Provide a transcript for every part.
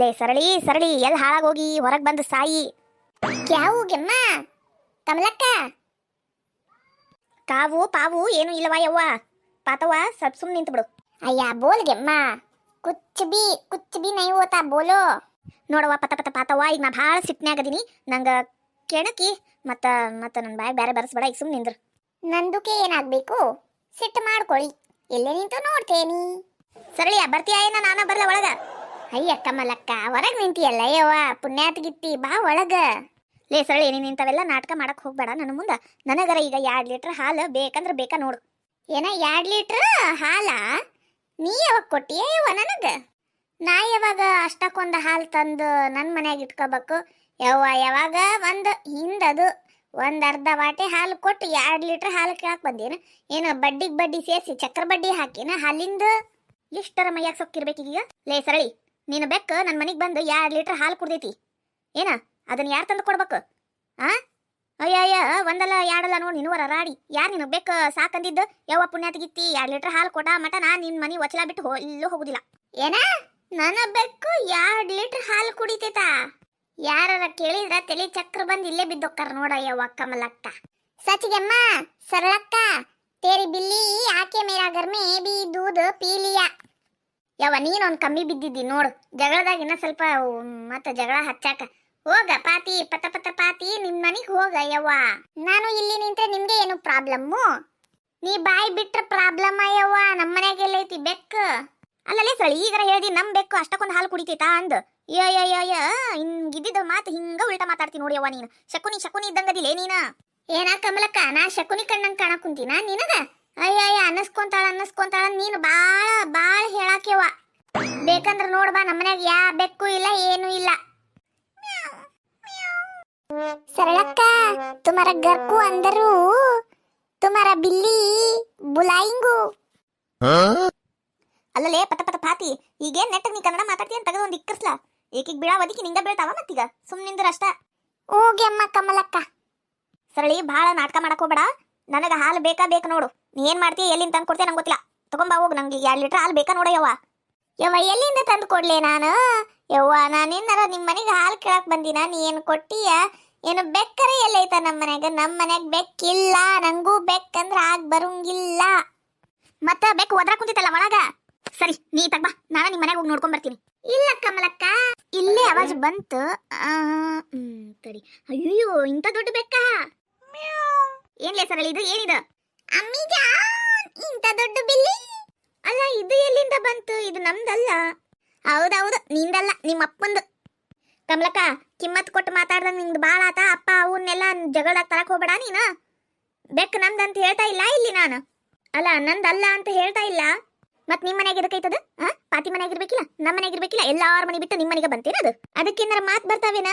ಲೇ ಸರಳಿ ಸರಳಿ ಎಲ್ಲಿ ಹಾಳಾಗೋಗಿ? ಹೊರಗೆ ಬಂದು ಸಾಯಿ. ಕ್ಯಾವು ಗೆಮ್ಮ? ಕಮಲಕ್ಕ ಕಾವು ಪಾವು ಏನು ಇಲ್ಲವಾ ಯವ್ವ? ಪಾತವ್ವ ಸ್ವಲ್ಪ ಸುಮ್ಮನೆ ನಿಂತು ಬಿಡು ಅಯ್ಯ ಬೋಲ್ ಗೆಮ್ಮ. ಕುಚ್ ಬಿ ಕುಚ್ ಬಿ ನೈ ಓತಾ ಬೋಲೋ. ನೋಡವ್ವ ಪತ ಪತ ಪಾತವ್ವ ಈಗ ನಾ ಭಾಳ ಸಿಟ್ನ್ಯಾಗದೀನಿ ನಂಗೆ ಕೆಣಕಿ ಮತ್ತ ಮತ್ತ ನನ್ನ ಬಾಯ್ ಬೇರೆ ಬರೆಸ್ಬೇಡ ಈಗ ಸುಮ್ಮನೆ ನಿಂದ್ರು. ನಂದುಕೆ ಏನಾಗಬೇಕು? ಸಿಟ್ಟು ಮಾಡ್ಕೊಳ್ಳಿ ಎಲ್ಲೇ ನಿಂತು ನೋಡ್ತೇನಿ. ಸರಳಿಯ ಬರ್ತೀಯ ಏನ? ನಾನ ಬರ್ಲ ಒಳಗ. ಅಯ್ಯ ಕಮಲಕ್ಕ, ಹೊರಗೆ ನಿಂತಿಯಲ್ಲ ಯವ್ವ ಪುಣ್ಯಾತಗಿತ್ತಿ ಬಾ ಒಳಗ. ಲೇ ಸರಳಿ, ನೀನು ಇಂಥವೆಲ್ಲ ನಾಟಕ ಮಾಡಕ್ ಹೋಗ್ಬೇಡ. ನನ್ನ ಮುಂದೆ ನನಗರ ಈಗ ಎರಡು ಲೀಟ್ರ್ ಹಾಲು ಬೇಕಂದ್ರೆ ಬೇಕಾ ನೋಡು. ಏನ ಎರಡು ಲೀಟ್ರ್ ಹಾಲ? ನೀ ಯಾವಾಗ ಕೊಟ್ಟಿಯೇ ಯವ್ವ ನನಗೆ? ನಾ ಯಾವಾಗ ಅಷ್ಟಕ್ಕೊಂದು ಹಾಲು ತಂದು ನನ್ನ ಮನ್ಯಾಗ ಇಟ್ಕೋಬೇಕು? ಯವ್ವ, ಯಾವಾಗ? ಒಂದು ಹಿಂದದು. ಒಂದು ಅರ್ಧ ವಾಟೆ ಹಾಲು ಕೊಟ್ಟು ಎರಡು ಲೀಟ್ರ್ ಹಾಲು ಕೇಳಕ್ಕೆ ಬಂದೇನು? ಏನು ಬಡ್ಡಿಗೆ ಬಡ್ಡಿ ಸೇರಿಸಿ, ಚಕ್ರ ಬಡ್ಡಿ ಹಾಕಿನ ಹಾಲಿಂದ? ಎಷ್ಟರ ಮೈಯಾಗ ಸೊಕ್ಕಿರ್ಬೇಕೀಗ ಲೇ ಸರಳಿ ನೀನು ಬೆಕ್ಕ ನನ್ನ ಮನೆಗೆ ಬಂದು ಎರಡು ಲೀಟ್ರ್ ಹಾಲು ಕುಡ್ದೈತಿ. ಏನ? ಅದನ್ನ ಯಾರು ತಂದು ಕೊಡ್ಬೇಕು? ಆ? ಅಯ್ಯ ಒಂದಲ್ಲ, ಎರಡಲ್ಲ ನೋಡಿ ನೀನು ರಾಡಿ. ಯಾರು ನೀನು ಬೆಕ್ಕ ಸಾಕಂದಿದ್ದು? ಯಾವ ಪುಣ್ಯಾತಗಿತ್ತಿ, ಎರಡು ಲೀಟ್ರ್ ಹಾಲು ಕೊಟ್ಟ ಮಟ ನಾ ನಿನ್ನ ಮನೆ ಒಚಲ ಬಿಟ್ಟು ಹೋ ಇಲ್ಲೂ ಹೋಗುದಿಲ್ಲ. ಏನ? ನನ್ನ ಬೆಕ್ಕು ಎರಡು ಲೀಟ್ರ್ ಹಾಲು ಕುಡಿತೈತಾ. ಯಾರ ಕೇಳಿದ್ರ ತಲೆ ಚಕ್ರ ಬಂದು ಇಲ್ಲೇ ಬಿದ್ದೋಕ್ಕಾರ ನೋಡ ಯವ್ವ ಕಮಲಕ್ಕ. ಸಚಿಗೆಮ್ಮ, ಸರಳಕ್ಕ, ತೇರಿ ಬಿಲ್ಲಿ, ಆಕೆ ಮೇರಾ ಗರ್ ಮೇ ಬಿ, ದೂದ್, ಪೀಲಿಯಾ. ಯವ್ವ ಅವ್ನು ಕಮ್ಮಿ ಬಿದ್ದಿದ್ದಿ ನೋಡು. ಜಗಳದಾಗ ಇನ್ನ ಸ್ವಲ್ಪ ಮತ್ತೆ ಜಗಳ ಹಚ್ಚಾಕ. ಹೋಗ ಪಾತಿ, ಪತ ಪತ ಪಾತಿ ನಿಮ್ ಮನಿಗ್ ಹೋಗ ಯವ್ವ. ನಾನು ಇಲ್ಲಿ ನಿಂತ್ರೆ ನಿಮ್ಗೆ ಏನು ಪ್ರಾಬ್ಲಮ್ಮು? ನೀ ಬಾಯಿ ಬಿಟ್ರೆ ಪ್ರಾಬ್ಲಮ್ ಯವ್ವ ನಮ್ಮ ಮನ್ಯಾಗ ಎಲ್ಲೈತಿ ಬೆಕ್ಕ. ಅಲ್ಲಲೇ ಸಳಿ ಈಗರ ಹೇಳ್ದಿ ನಮ್ ಬೆಕ್ಕು ಅಷ್ಟಕ್ಕೊಂದು ಹಾಲು ಕುಡಿತೈತಾ ಅಂದ್. ಯ ಯ ಯ ಮಾತು ಹಿಂಗ ಉಲ್ಟಾ ಮಾತಾಡ್ತಿ ನೋಡಿ ಯವ್ವ ನೀನು. ಶಕುನಿ ಶಕುನಿ ಇದ್ದಂಗದಿಲ್ಲ ನೀನ. ಏನ ಕಮಲಕ್ಕ, ನಾ ಶಕುನಿ ಕಣ್ಣಂಗ್ ಕಾಣಕ್ ಕುಂತಿನ ನಿನಗ? ಅಯ್ಯಯ್ಯ ಅನ್ನಿಸ್ಕೊಂತಾಳ ಅನ್ನಿಸ್ಕೊಂತಾಳ ನೀನು ಬಾಳ ಬಾಳ ಹೇಳಾಕ್ಯವ. ಬೇಕಂದ್ರ ನೋಡ್ಬಾ ನಮ್ಮನ್ಯಾಗ ಯಾ ಬೆಕ್ಕು ಇಲ್ಲ ಏನು ಇಲ್ಲ. ಸರಳಕ್ಕ ತುಮಾರ ಗರ್ಕು ಅಂದರು. ತುಮಾರ ಬಿಲ್ಲಿ ಬುಲಾಯಿಂಗು. ಅಲ್ಲಲೇ ಪತ ಪತ ಪಾತಿ. ಈಗೇನ್ ನೆಟ್ಟ ನೀ ಕನ್ನಡ ಮಾತಾಡ್ತಿ ಅಂತ ತೆಗೆದು ಒಂದು ಏಕಿಗೆ ಬಿಡಾ ಬೀಳಾ ಒದಿಕಿ ನಿಂಗ ಬೀಳ್ತಾವ ಮತ್ತೀಗ? ಸುಮ್ಮನಿಂದ್ರ ಅಷ್ಟ. ಹೋಗಿ ಅಮ್ಮ ಕಮಲಕ್ಕ. ಸರಳಿ ಭಾಳ ನಾಟಕ ಮಾಡಕ್ ಹೋಗ್ಬೇಡ. ನನಗೆ ಹಾಲು ಬೇಕಾ ಬೇಕು ನೋಡು. ನೀ ಏನ್ ಮಾಡ್ತೀಯ, ಎಲ್ಲಿಂದ ತಂದು ಕೊಡ್ತೀಯ ನಂಗೆ ಗೊತ್ತಿಲ್ಲ. ತಗೊಂಬಾ ಹೋಗಿ, ನಂಗೆ ಎರಡು ಲೀಟ್ರ್ ಹಾಲು ಬೇಕಾ ನೋಡ ಯವ್ವ. ಯವ್ವ, ಎಲ್ಲಿಂದ ತಂದು ಕೊಡ್ಲೆ ನಾನು? ಯವ್ವ, ನಾನು ನಾನೇನಾರ ನಿಮ್ಮ ಮನೆಗೆ ಹಾಲು ಕೇಳಕ್ ಬಂದಿನ ನೀ ಏನು ಕೊಟ್ಟಿಯ? ಏನು ಬೆಕ್ಕರೆ ಎಲ್ಲೈತ ನಮ್ಮ ಮನ್ಯಾಗ ನಮ್ಮ ಮನೆಗೆ ಬೆಕ್ಕಿಲ್ಲ, ನಂಗೂ ಬೆಕ್ಕಂದ್ರೆ ಆಗ ಬರುಂಗಿಲ್ಲ. ಮತ್ತೆ ಬೆಕ್ಕು ಒದ್ರ ಕುಂತಿತ್ತಲ್ಲ ಒಳಗ? ಸರಿ, ನೀ ತಗ್ಬಾ, ನಾನು ನಿಮ್ಮ ಮನೆಗೆ ಹೋಗಿ ನೋಡ್ಕೊಂಡ್ ಬರ್ತೀನಿ. ಇಲ್ಲ ಕಮಲಕ್ಕ, ಇಲ್ಲೇ ಅವಾಜ್ ಬಂತು. ಸರಿ. ಅಯ್ಯೋ ಇಂಥ ದೊಡ್ಡ ಬೆಕ್ಕ? ಏನ್ಲೇ ಸರಳಿ ಇದು, ಏನಿದು? ಇಂಥ ದೊಡ್ಡ ಬಿಲ್ಲಿ? ಅಲ್ಲ, ಇದು ಎಲ್ಲಿಂದ ಬಂತು? ಇದು ನಮ್ದಲ್ಲ. ಹೌದೌದು, ನಿಂದಲ್ಲ ನಿಮ್ಮ ಅಪ್ಪಂದು ಕಮಲಕ್ಕ, ಕಿಮ್ಮತ್ ಕೊಟ್ಟು ಮಾತಾಡ್ದಂಗ ನಿಂದು ಭಾಳ ಆತ. ಅಪ್ಪ ಅವನ್ನೆಲ್ಲ ಜಗಳದಾಗ ತರಕ್ ಹೋಗ್ಬೇಡ ನೀನ. ಬೆಕ್ಕ ನಮ್ದಂತ ಹೇಳ್ತಾ ಇಲ್ಲ ಇಲ್ಲಿ ನಾನು. ಅಲ್ಲ, ನಂದಲ್ಲ ಅಂತ ಹೇಳ್ತಾ ಇಲ್ಲ. ಮತ್ ನಿಮ್ಮ ಮನೆಗೆ ಎದಕ್ಕೈತದ ಆ ಪಾತಿ ಮನೆಗೆ ಇರ್ಬೇಕಿಲ್ಲ? ನಮ್ಮ ಮನೆಗೆ ಇರ್ಬೇಕಿಲ್ಲ? ಎಲ್ಲಾರ ಮನೆ ಬಿಟ್ಟು ನಿಮ್ಮ ಮನೆಗೆ ಬಂತೇನ ಅದು? ಅದಕ್ಕೇನಾರ ಮಾತು ಬರ್ತಾವೇನ?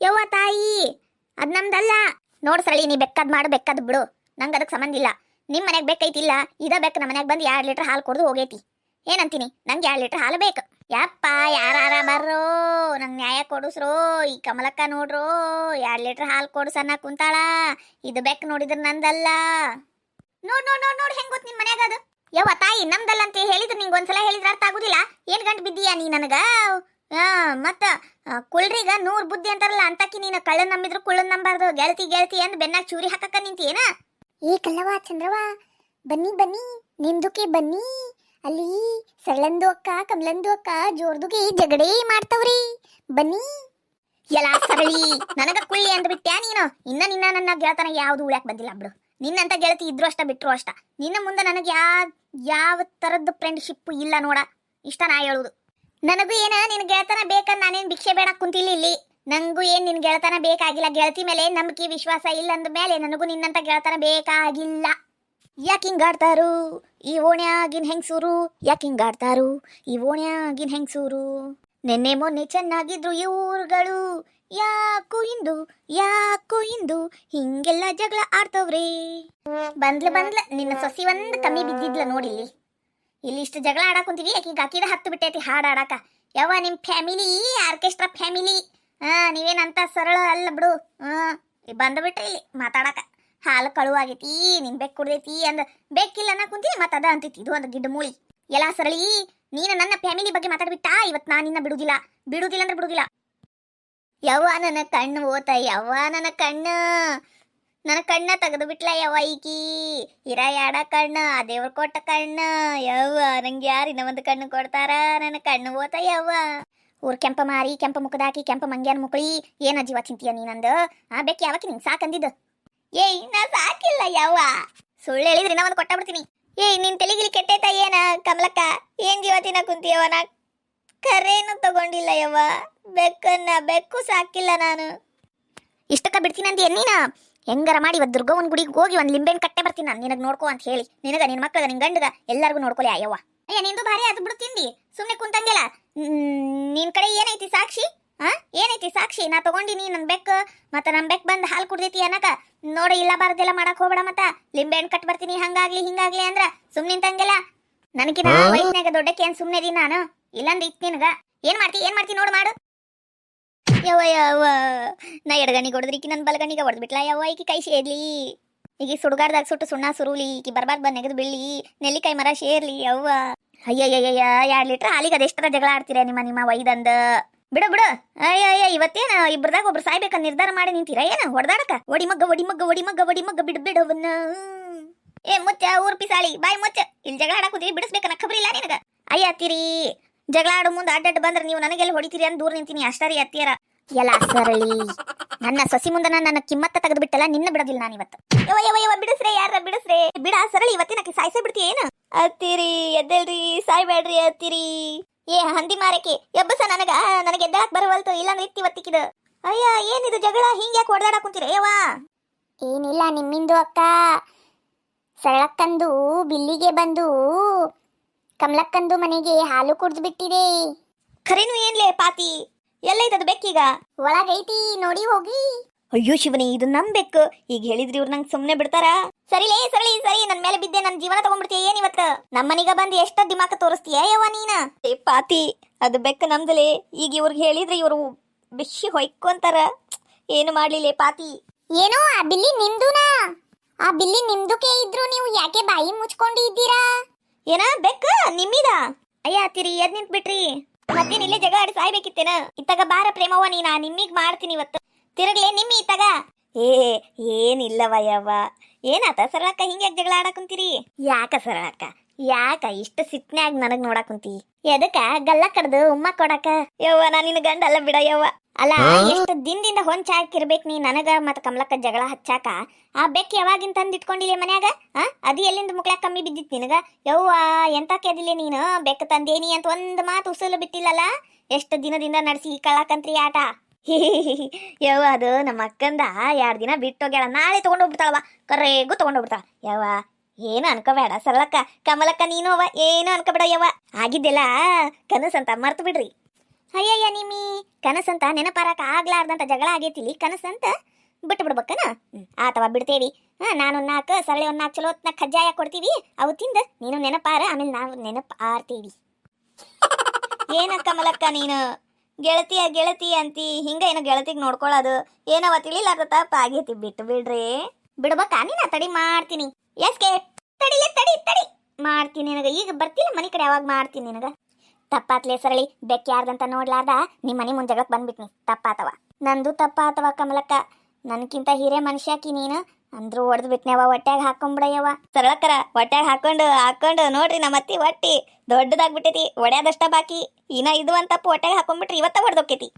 ಯವ್ವ ತಾಯಿ, ಅದು ನಮ್ದಲ್ಲ. ನೋಡ್ ಸರಳಿ, ನೀ ಬೆಕ್ಕದ್ ಮಾಡು, ಬೆಕ್ಕದ್ ಬಿಡು. ನಂಗೆ ಅದಕ್ಕೆ ಸಂಬಂಧ ಇಲ್ಲ. ನಿಮ್ಮ ಮನೆಗೆ ಬೇಕೈತಿಲ್ಲ ಇದ ಬೇಕು ನಮ್ಮ ಮನೆಗೆ ಬಂದು ಎರಡು ಲೀಟ್ರ್ ಹಾಲು ಕೊಡ್ದು ಹೋಗೈತಿ. ಏನಂತೀನಿ? ನಂಗೆ ಎರಡು ಲೀಟ್ರ್ ಹಾಲು ಬೇಕು. ಯಪ್ಪ ಯಾರ ಬರ್ರೋ, ನಂಗೆ ನ್ಯಾಯ ಕೊಡಿಸ್ರೋ, ಈ ಕಮಲಕ್ಕ ನೋಡ್ರೋ, ಎರಡು ಲೀಟ್ರ್ ಹಾಲು ಕೊಡ್ಸನ್ನ ಕುಂತಾಳ. ಇದು ಬೇಕು ನೋಡಿದ್ರೆ ನಂದಲ್ಲ. ನೋಡ್ ನೋಡ್ ನೋಡ್, ನೋಡಿ, ಹೆಂಗ್ ಗೊತ್ತು ನಿಮ್ಮ ಮನ್ಯಾಗ ಅದು? ಯವ್ವ ತಾಯಿ, ನಮ್ದಲ್ಲ ಅಂತ ಹೇಳಿದ್ರೆ ನಿಂಗೆ ಒಂದ್ಸಲ ಹೇಳಿದ್ರೆ ಅರ್ಥ ಆಗುದಿಲ್ಲ? ಏನ್ ಗಂಟು ಬಿದ್ದೀಯಾ ನೀ ನನಗ? ಮತ್ತ ಕುಳ್ರಿಗ ನೂರ್ ಬುದ್ಧಿ ಅಂತಾರಲ್ಲ, ಅಂತಕಿ ನೀನು ಕಳ್ಳನ್ ನಂಬಿದ್ರು ಕುಳ್ಳನ್ ನಂಬಾರ್ದು. ಗೆಳತಿ ಗೆಳತಿ ಅಂದ್ ಬೆನ್ನಾಗ ಚೂರಿ ಹಾಕಕ್ಕ ನಿಂತಿಯೇನ ಏ ಕಲ್ಲವ ಚಂದ್ರವ? ಬನ್ನಿ ಬನ್ನಿ ನಿಮ್ದುಕೆ ಬನ್ನಿ. ಅಲ್ಲಿ ಸರಳಂದು ಅಕ್ಕ, ಕಮಲಂದು ಅಕ್ಕ, ಜೋರ್ದುಗೆ ಜಗಡೇ ಮಾಡ್ತಾವ್ರಿ. ಬನ್ನಿ. ಎಲ್ಲ ಸರಳಿ, ನನಗ ಕುಳ್ಳಿ ಅಂದ್ಬಿಟ್ಟ್ಯಾ ನೀನು? ಇನ್ನ ನಿನ್ನ ನನ್ನ ಗೆಳತನ ಯಾವ್ದು ಉಳ್ಯಾಕ್ ಬಂದಿಲ್ಲ ಬಿಡು. ನಿನ್ನಂತ ಗೆಳತಿ ಇದ್ರು ಅಷ್ಟ, ಬಿಟ್ರು ಅಷ್ಟ. ನಿನ್ನ ಮುಂದೆ ನನಗೆ ಯಾ, ಯಾವ ತರದ್ದು ಫ್ರೆಂಡ್ಶಿಪ್ ಇಲ್ಲ ನೋಡ. ಇಷ್ಟ ನಾ ಹೇಳುದು. ನನಗೂ ಏನ ನಿನ್ ಗೆಳತನ ಬೇಕಂದ್ ನಾನೇನ್ ಭಿಕ್ಷೆ ಬೇಡ ಕುಂತಿಲ್ಲ ಇಲ್ಲಿ ನಂಗೂ ಏನ್ ನಿನ್ ಗೆಳತನ ಬೇಕಾಗಿಲ್ಲ ಗೆಳತಿ ಮೇಲೆ ನಂಬಿಕೆ, ವಿಶ್ವಾಸ ಇಲ್ಲ ಅಂದ ಮೇಲೆ ನನಗೂ ನಿನ್ನಂತ ಗೆಳತನ ಬೇಕಾಗಿಲ್ಲ. ಯಾಕೆ ಹಿಂಗಾಡ್ತಾರು ಈ ಓಣ್ಯಾಗಿನ್ ಹೆಂಗ್ಸೂರು? ಯಾಕೆ ಹಿಂಗಾಡ್ತಾರು ಈ ಓಣ್ಯಾಗಿನ್ ಹೆಂಗ್ಸೂರು? ನಿನ್ನೆ ಮೊನ್ನೆ ಚೆನ್ನಾಗಿದ್ರು ಊರುಗಳು. ಯಾಕೋ ಇಂದು ಯಾಕೋ ಇಂದು ಹಿಂಗೆಲ್ಲ ಜಗಳ ಆಡ್ತವ್ರಿ. ಬಂದ್ಲ ಬಂದ್ಲ, ನಿನ್ನ ಸೊಸಿ ಒಂದ್ ಕಮ್ಮಿ ಬಿದ್ದಿದ್ಲ ನೋಡಿ ಇಲ್ಲಿ. ಇಷ್ಟು ಜಗಳ ಆಡಾಕೊಂತೀವಿ ಯಾಕೆ ಈಗ ಅಕ್ಕಿದ ಹತ್ತು ಬಿಟ್ಟೈತಿ ಹಾಡು ಆಡಾಕ ಯಾವ ನಿಮ್ ಫ್ಯಾಮಿಲಿ, ಆರ್ಕೆಸ್ಟ್ರಾ ಫ್ಯಾಮಿಲಿ. ಹಾ ನೀವೇನಂತ ಸರಳ ಅಲ್ಲ ಬಿಡು. ಹ್ಞೂ ಬಂದ್ಬಿಟ್ರಿ ಇಲ್ಲಿ ಮಾತಾಡಕ. ಹಾಲು ಕಳುವಾಗೈತಿ, ನಿನ್ ಬೆಕ್ ಕುಡ್ದೈತಿ ಅಂದ ಬೆಕ್ಕಿಲ್ಲ ಅನ್ನ ಕುಂತಿ ಮತ್ತ ಅದ ಅಂತೈತಿ ಇದು ಒಂದು ಗಿಡ್ಡ ಮೂಳಿ. ಎಲ್ಲ ಸರಳಿ, ನೀನು ನನ್ನ ಫ್ಯಾಮಿಲಿ ಬಗ್ಗೆ ಮಾತಾಡ್ಬಿಟ್ಟಾ? ಇವತ್ತು ನಾನು ನಿನ್ನ ಬಿಡುದಿಲ್ಲ. ಬಿಡುದಿಲ್ಲ ಅಂದ್ರೆ ಬಿಡುದಿಲ್ಲ. ಯವ್ವ ನನ್ನ ಕಣ್ಣು ಓತ, ಯವ್ವ ನನ್ನ ಕಣ್ಣು. ನನ್ನ ಕಣ್ಣ ತೆಗೆದು ಬಿಟ್ಲ ಯವ್ವ ಈಕಿ? ಇರ ಯಾಡ ಕಣ್ಣ ಆ ದೇವ್ರ ಕೊಟ್ಟ ಕಣ್ಣು. ಯವ್ವ ನಂಗೆ ಯಾರು ಇನ್ನ ಒಂದು ಕಣ್ಣು ಕೊಡ್ತಾರ? ನನ್ನ ಕಣ್ಣು ಓತ, ಯವ್ವ. ಊರ್ ಕೆಂಪ ಮಾರಿ, ಕೆಂಪ ಮುಖದಾಕಿ ಕೆಂಪ ಮಂಗ್ಯಾನ ಮುಕಳಿ, ಏನ ಜೀವ ಚಿಂತಿಯ ನೀನಂದು ಆ, ಬೆಕ್ಕಿ ಯಾವಕ್ಕೆ ನಿನ್ ಸಾಕಂದಿದ್ದು ಏಯ್ ನಾ ಸಾಕಿಲ್ಲ ಯವ್ವ. ಸುಳ್ಳು ಹೇಳಿದ್ರೆ ನಾ ಒಂದು ಕೊಟ್ಟ ಬಿಡ್ತೀನಿ. ಏಯ್, ನಿನ್ ತಲೆಗಿಲಿ ಕೆಟ್ಟೈತ ಏನ, ಕಮಲಕ್ಕ? ಏನ್ ಜೀವ ತಿನ್ನ ಕುಂತಿಯವ ನಾ ಕರೇನು ತಗೊಂಡಿಲ್ಲ ಯವ್ವ. ಬೆಕ್ಕನ್ನ, ಬೆಕ್ಕು ಸಾಕಿಲ್ಲ ನಾನು. ಇಷ್ಟಕ್ಕ ಬಿಡ್ತೀನಿ ಅಂದಿ ನೀನ? ಹೆಂಗಾರ ಮಾಡಿ ಇವತ್ತು ದುರ್ಗವನ್ ಗುಡಿಗೆ ಹೋಗಿ ಒಂದು ಲಿಂಬೆಹಣ್ಣು ಕಟ್ಟೆ ಬರ್ತೀನಿ ನಾನು. ನಿನಗೆ ನೋಡ್ಕೋ ಅಂತ ಹೇಳಿ. ನಿನಗ ನಿನ್ನ ಮಕ್ಕಳ ನಿನ್ ಗಂಡಗ ಎಲ್ಲರಿಗೂ ನೋಡ್ಕೊಲಿ ಅಯ್ಯವ್ವ ಅಯ್ಯ, ನಿಂದು ಭಾರಿ ಅದು ಬಿಡು ತಿಂದಿ ಸುಮ್ಮನೆ ಕುಂತಂಗಿಲ್ಲ. ನಿನ್ ಕಡೆ ಏನೈತಿ ಸಾಕ್ಷಿ? ಹಾ ಏನೈತಿ ಸಾಕ್ಷಿ? ನಾ ತಗೊಂಡಿನಿ ನನ್ ಬೆಕ್ಕ ಮತ್ತ ನನ್ ಬೆಕ್ ಬಂದ್ ಹಾಲು ಕುಡ್ದೈತಿ ಅನ್ನಕ. ನೋಡಿ ಇಲ್ಲ ಬಾರದೆಲ್ಲ ಮಾಡಕ್ ಹೋಗ್ಬೇಡ ಮತ್ತ. ಲಿಂಬೆಹಣ್ಣು ಕಟ್ ಬರ್ತೀನಿ ಹಂಗಾಗ್ಲಿ ಹಿಂಗಾಗ್ಲಿ ಅಂದ್ರ ಸುಮ್ಮನೆ ನಿಂತಂಗಿಲ್ಲ. ನನಗಿನ ವಯಸ್ಸಿನಾಗ ದೊಡ್ಡಕ್ಕೆ ಏನ್ ಸುಮ್ನೆ ಇದೀನಿ ನಾನು? ಇಲ್ಲಂದ್ರೆ ಇತ್ತು ನಿನಗ. ಏನ್ ಮಾಡ್ತಿ ಏನ್ ಮಾಡ್ತಿ ನೋಡು ಮಾಡು. ಯವ್ವ ಯವ್ವ ನಾ ಎಡಗಣಿಗೆ ಹೊಡೆದ್ರಿಕಿ ನನ್ನ ಬಲಗಣಿಗೆ ಹೊಡೆದ್ಬಿಟ್ಲ ಯವ್ವ ಈಕಿ ಕೈ ಸೇರ್ಲಿ ಈಗ ಸುಡುಗಾಡ್ದಾಗ ಸುಟ್ಟು ಸುಣ್ಣ ಸುರುಲಿ ಈಕಿ ಬರ್ಬಾರ್ದು ಬಂದ್ ನೆಗೆದು ಬೀಳಿ ನೆಲ್ಲಿಕಾಯಿ ಮರ ಸೇರ್ಲಿ ಯವ್ವ. ಅಯ್ಯಯ್ಯಯ್ಯ, ಎರಡ್ ಲೀಟ್ರ್ ಹಾಲಿಗೆ ಅದೆಷ್ಟರ ಜಗಳ ಆಡ್ತೀರಾ ನಿಮ್ಮ ನಿಮ್ಮ ವೈದಂದ? ಬಿಡು ಬಿಡು. ಅಯ್ಯಯ್ಯ ಅಯ್ಯ ಇವತ್ತೇನ ಇಬ್ರದಾಗ ಒಬ್ರು ಸಾಯ್ಬೇಕಂತ ನಿರ್ಧಾರ ಮಾಡಿ ನಿಂತೀರ? ಏನ, ಹೊಡೆದಾಡಕ? ಒಡಿ ಮಗ್ಗ ಒಡಿ ಮಗ್ಗ ಒಡಿ ಮಗ್ಗ ಒಡಿ ಮಗ್ಗ ಬಿಡು, ಬಿಡವನ್ನ? ಏ, ಮುಚ್ಚ, ಊರ್ ಪಿಸಾಳಿ, ಬಾಯ್ ಮುಚ್ಚ. ಇಲ್ಲಿ ಜಗಳ ಆಡಕ್ ಕುದ್ರಿ ಬಿಡಿಸ್ಬೇಕನ್ನ ಖಬರಿ ಇಲ್ಲ ನಿನಗ. ಅಯ್ಯ, ಅತ್ತೀರಿ. ಜಗಳ ಆಡೋ ಮುಂದೆ ಅಡ್ಡಡ್ಡ ಬಂದ್ರೆ ನೀವು ನನಗೆಲ್ಲ ಹೊಡಿತೀರಿ ಅಂತ ದೂರ ನಿಂತೀನಿ, ಅಷ್ಟರಿ, ಅತ್ತಿಯರ. ಎಲ್ಲ ಸರಳಿ. ನನ್ನ ಸೊಸಿ ಮುಂದನ ನನ್ನ ಕಿಮ್ಮತ್ತ ತೆಗೆದು ಬಿಟ್ಟಲ್ಲ ನಿನ್ನ ಬಿಡೋದಿಲ್ಲ ನಾನು ಇವತ್ತು. ಯವ ಯವ ಯವ ಬಿಡಿಸ್ರೆ ಯಾರ ಬಿಡಿಸ್ರೆ? ಬಿಡ ಸರಳಿ ಇವತ್ತಿನ ಸಾಯ್ಸೇ ಬಿಡ್ತಿ ಏನು? ಅತ್ತಿರಿ ಎದ್ದೇಳ್ರಿ ಸಾಯ್ಬೇಡ್ರಿ ಅತ್ತಿರಿ ಏ ಹಂದಿ ಮಾರಕ್ಕೆ ಎಬ್ಬಸ ನನಗ ನನಗೆ ಎದ್ದಾಕ್ ಬರವಲ್ತು ಇಲ್ಲ ಇತ್ತಿ ಇವತ್ತಿಕ್ಕಿದ ಅಯ್ಯ ಏನಿದು ಜಗಳ? ಹಿಂಗ್ ಯಾಕೆ ಹೊಡೆದಾಡಕ್ ಕುಂತೀರ ಯವ್ವ? ಏನಿಲ್ಲ ನಿಮ್ಮಿಂದು ಅಕ್ಕ. ಸರಳಕ್ಕಂದು ಬಿಲ್ಲಿಗೆ ಬಂದು ಕಮಲಕ್ಕಂದು ಮನೆಗೆ ಹಾಲು ಕುಡ್ದು ಬಿಟ್ಟಿದೆ. ಖರೇನು ಏನ್ಲೇ ಪಾತಿ? ಎಲ್ಲೈತದ ಬೆಕ್ಕೀಗ? ಒಳಗೈತಿ ನೋಡಿ ಹೋಗಿ. ಅಯ್ಯೋ ಶಿವನಿ ಇದು ನಮ್ ಬೆಕ್ಕು. ಈಗ ಹೇಳಿದ್ರಿ ಇವ್ರು ನಂಗೆ ಸುಮ್ಮನೆ ಬಿಡ್ತಾರ? ಸರಿಲೇ ಸರಿ ಸರಿ ನನ್ನ ಮೇಲೆ ಬಿದ್ದೆ ನನ್ನ ಜೀವನ ತಗೊಂಡ್ಬಿಡ್ತೀಯ ಏನ್ ಇವತ್ತು? ನಮ್ಮನಿಗ ಬಂದು ಎಷ್ಟ ದಿಮಾಕ ತೋರಿಸ್ತೀಯ ಯವ್ವ ನೀನ? ಏ ಪಾತಿ ಅದು ಬೆಕ್ಕ ನಮ್ದಲೇ. ಈಗ ಇವ್ರಿಗೆ ಹೇಳಿದ್ರೆ ಇವರು ಬಿಶಿ ಹೊಯ್ಕೊಂತಾರ ಏನು ಮಾಡ್ಲಿಲ್ಲ ಪಾತಿ? ಏನೋ ಆ ಬಿಲ್ಲಿ ನಿಮ್ದುನಾ? ಆ ಬಿಲ್ಲಿ ನಿಮ್ದುಕೆ ಇದ್ರು ನೀವು ಯಾಕೆ ಬಾಯಿ ಮುಚ್ಕೊಂಡಿದ್ದೀರಾ? ಏನ ಬೆಕ್ಕ ನಿಮ್ಮಿದ? ಅಯ್ಯ ತಿರಿ ಎದ್ ನಿಂತ್ ಬಿಟ್ರಿ ಮತ್ತೇನ್ ಇಲ್ಲೇ ಜಗ ಆಡಿ ಸಾಯ್ಬೇಕಿತ್ತೇನ? ಇತ್ತಾಗ ಬಾರ ಪ್ರೇಮವ್ವ ನೀನಾ? ನಿಮ್ಮಿಗ್ ಮಾಡ್ತೀನಿ ಇವತ್ತು. ತಿರುಗ್ಲೇ ನಿಮ್ಮಿ ಇತ್ತಾಗ. ಏ ಏನಿಲ್ಲವ ಯವ್ವ. ಏನಾತ ಸರಳಕ್ಕ ಹಿಂಗೆ ಜಗಳ ಆಡಕುಂತೀರಿ ಕುಂತೀರಿ? ಯಾಕ ಸರಳಕ್ಕ? ಯಾಕ ಇಷ್ಟ ಸಿಟ್ನ್ಯಾಗ ನನಗ್ ನೋಡಕ್ ಕುಂತಿ? ಎದಕ್ಕ ಗಲ್ಲ ಕಡ್ದು ಉಮ್ಮ ಕೊಡಕ? ಯವ್ವ, ನಾ ನಿನ್ನ ಗಂಡ ಅಲ್ಲ ಬಿಡ ಯವ್ವ. ಅಲ್ಲ ಎಷ್ಟು ದಿನದಿಂದ ಹೊಂಚ ಹಾಕಿರ್ಬೇಕು ನೀ ನನಗ ಮತ್ತ ಕಮಲಕ್ಕ ಜಗಳ ಹಚ್ಚಾಕ. ಆ ಬೆಕ್ ಯಾವಾಗಿನ್ ತಂದ್ ಇಟ್ಕೊಂಡಿಲ್ಲ ಮನ್ಯಾಗ? ಆ? ಅದು ಎಲ್ಲಿಂದ ಮುಕ್ಳ್ಯಾಕ ಕಮ್ಮಿ ಬಿದ್ದಿತ್ತು ನಿನಗ? ಯವ್ವ ಎಂತ ಕೆದಿಲ್ಲ ನೀನು? ಬೆಕ್ಕ ತಂದೇನಿ ಅಂತ ಒಂದ್ ಮಾತು ಉಸಲು ಬಿಟ್ಟಿಲ್ಲಲ್ಲ? ಎಷ್ಟು ದಿನದಿಂದ ನಡೆಸಿ ಕಳ್ಳಕಂತ್ರಿ ಆಟ? ಯವ್ವ ಅದು ನಮ್ಮ ಅಕ್ಕಂದ ಯಾರ ದಿನ ಬಿಟ್ಟೋಗ್ಯಾಳ ನಾಳೆ ತಗೊಂಡೋಗ್ಬಿಡ್ತಾಳವ ಕರೆಗೂ ತಗೊಂಡೋಗ್ಬಿಡ್ತಾಳ. ಯವ್ವ ಏನು ಅನ್ಕೋಬೇಡ ಸರಳಕ್ಕ. ಕಮಲಕ್ಕ ನೀನು ಅವ ಏನು ಅನ್ಕೋಬೇಡ ಯವ್ವ. ಆಗಿದ್ದೆಲ್ಲ ಕನಸಂತ ಮರ್ತು ಬಿಡ್ರಿ. ಅಯ್ಯಯ್ಯ ನಿಮ್ಮಿ. ಕನಸಂತ ನೆನಪಾರಕ ಆಗ್ಲಾರ್ದಂತ ಜಗಳ ಆಗೈತಿಲಿ ಕನಸಂತ ಬಿಟ್ಟು ಬಿಡ್ಬೇಕನ? ಆತವ ಬಿಡ್ತೇವಿ. ಹಾ ನಾನು ನಾಲ್ಕು ಸರಳಿ ಒಂದ್ ನಾಲ್ಕು ಚಲೋ ಹೊತ್ನಾಗ ಕಜ್ಜಾಯ ಕೊಡ್ತೀವಿ. ಅವು ತಿಂದ ನೀನು ನೆನಪಾರ ಆಮೇಲೆ ನಾವು ನೆನಪು ಆರ್ತೀವಿ. ಏನ ಕಮಲಕ್ಕ ನೀನು? ಗೆಳತಿಯ ಗೆಳತಿ ಅಂತಿ ಹಿಂಗ ಏನೋ ಗೆಳತಿಗೆ ನೋಡ್ಕೊಳ್ಳೋದು ಏನವ ತಿಳಿಲಾರ್ದ ತಪ್ಪ ಆಗೈತಿ ಬಿಟ್ಟು ಬಿಡ್ರಿ. ಬಿಡ್ಬೇಕಾ ನೀನ ತಡಿ ಮಾಡ್ತೀನಿ. ಎಸ್ಕೆ ತಡಿಲೆ ತಡಿ ತಡಿ. ಮಾಡ್ತೀನಿ ನಿನಗ. ಈಗ ಬರ್ತಿಲ್ಲ ಮನೆ ಕಡೆ ಯಾವಾಗ ಮಾಡ್ತೀನಿ ನಿನಗ. ತಪ್ಪಾತ್ಲೆ ಸರಳಿ ಬೆಕ್ಕಾರ್ದಂತ ನೋಡ್ಲಾರ್ದ ನಿಮ್ಮ ಮನೆ ಮುಂದೆ ಜಗಕ್ ಬಂದ್ಬಿಟ್ನಿ, ತಪ್ಪಾತವ. ನಂದು ತಪ್ಪಾತವ ಕಮಲಕ್ಕ. ನನ್ಕಿಂತ ಹಿರೇ ಮನುಷ್ಯಾಕಿ ನೀನು. ಅಂದ್ರೂ ಹೊಡೆದು ಬಿಟ್ನೇವ ಹೊಟ್ಯಾಗ ಹಾಕೊಂಬಿಡಯ್ಯವ ಸರಳಕ್ಕರ, ಹೊಟ್ಯಾಗ ಹಾಕೊಂಡು ಹಾಕೊಂಡು ನೋಡ್ರಿ ನಮ್ಮ ಅತ್ತಿ ಹೊಟ್ಟಿ. ದೊಡ್ಡದಾಗ್ಬಿಟ್ಟೈತಿ, ಒಡ್ಯಾದಷ್ಟ ಬಾಕಿ. ಇನ್ನ ಇದು ಅಂತ ಹೊಟ್ಯಾಗ ಹಾಕೊಂಡ್ಬಿಟ್ರಿ ಇವತ್ತ ಹೊಡೆದೋಕೈತಿ